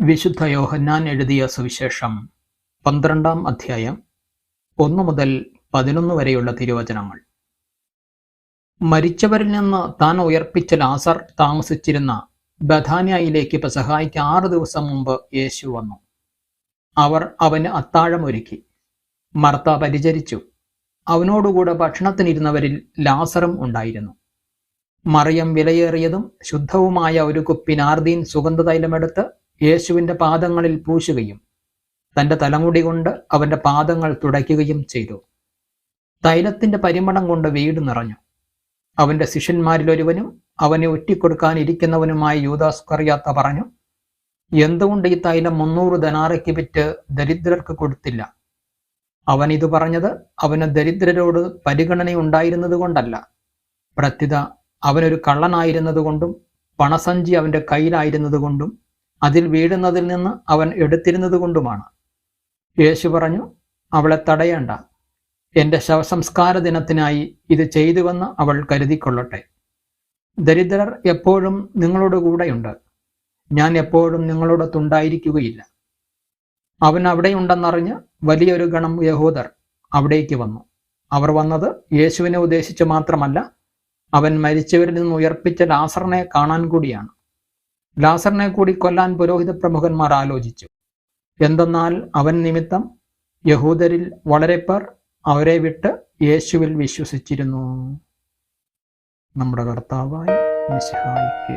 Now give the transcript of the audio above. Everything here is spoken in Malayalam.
വിശുദ്ധ യോഹന്നാൻ എഴുതിയ സുവിശേഷം പന്ത്രണ്ടാം അധ്യായം ഒന്നു മുതൽ പതിനൊന്ന് വരെയുള്ള തിരുവചനങ്ങൾ. മരിച്ചവരിൽ നിന്ന് താൻ ഉയർപ്പിച്ച ലാസർ താമസിച്ചിരുന്ന ബഥാനിയയിലേക്ക് പെസഹായിക്ക് ആറ് ദിവസം മുമ്പ് യേശു വന്നു. അവർ അവന് അത്താഴമൊരുക്കി മർത്ത പരിചരിച്ചു. അവനോടുകൂടെ ഭക്ഷണത്തിനിരുന്നവരിൽ ലാസറും ഉണ്ടായിരുന്നു. മറിയം വിലയേറിയതും ശുദ്ധവുമായ ഒരു കുപ്പി നാർദീൻ സുഗന്ധതൈലമെടുത്ത് യേശുവിന്റെ പാദങ്ങളിൽ പൂശുകയും തന്റെ തലമുടി കൊണ്ട് അവന്റെ പാദങ്ങൾ തുടയ്ക്കുകയും ചെയ്തു. തൈലത്തിന്റെ പരിമണം കൊണ്ട് വീട് നിറഞ്ഞു. അവന്റെ ശിഷ്യന്മാരിലൊരുവനും അവനെ ഒറ്റിക്കൊടുക്കാനിരിക്കുന്നവനുമായ യൂദാസ് കറിയാത്ത പറഞ്ഞു എന്തുകൊണ്ട് ഈ തൈലം മുന്നൂറ് ധനാറയ്ക്ക് വിറ്റ് ദരിദ്രർക്ക് കൊടുത്തില്ല? അവൻ ഇത് പറഞ്ഞത് അവന് ദരിദ്രരോട് പരിഗണനയുണ്ടായിരുന്നത് കൊണ്ടല്ല. പ്രത്യുത അവനൊരു കള്ളനായിരുന്നതുകൊണ്ടും പണസഞ്ചി അവന്റെ കയ്യിലായിരുന്നതുകൊണ്ടും അതിൽ വീഴുന്നതിൽ നിന്ന് അവൻ എടുത്തിരുന്നത് കൊണ്ടുമാണ്. യേശു പറഞ്ഞു അവളെ തടയേണ്ട. എന്റെ ശവസംസ്കാര ദിനത്തിനായി ഇത് ചെയ്തുവെന്ന് അവൾ കരുതിക്കൊള്ളട്ടെ. ദരിദ്രർ എപ്പോഴും നിങ്ങളോട് കൂടെയുണ്ട്. ഞാൻ എപ്പോഴും നിങ്ങളോടൊത്തുണ്ടായിരിക്കുകയില്ല അവൻ അവിടെയുണ്ടെന്നറിഞ്ഞ് വലിയൊരു ഗണം യഹൂദർ അവിടേക്ക് വന്നു. അവർ വന്നത് യേശുവിനെ ഉദ്ദേശിച്ച് മാത്രമല്ല അവൻ മരിച്ചവരിൽ നിന്ന് ഉയർപ്പിച്ച ലാസറിനെ കാണാൻ കൂടിയാണ്. ലാസറിനെ കൂടി കൊല്ലാൻ പുരോഹിത പ്രമുഖന്മാർ ആലോചിച്ചു. എന്തെന്നാൽ അവൻ നിമിത്തം യഹൂദരിൽ വളരെ പേർ അവരെ വിട്ട് യേശുവിൽ വിശ്വസിച്ചിരുന്നു. നമ്മുടെ കർത്താവായി മിശിഹായി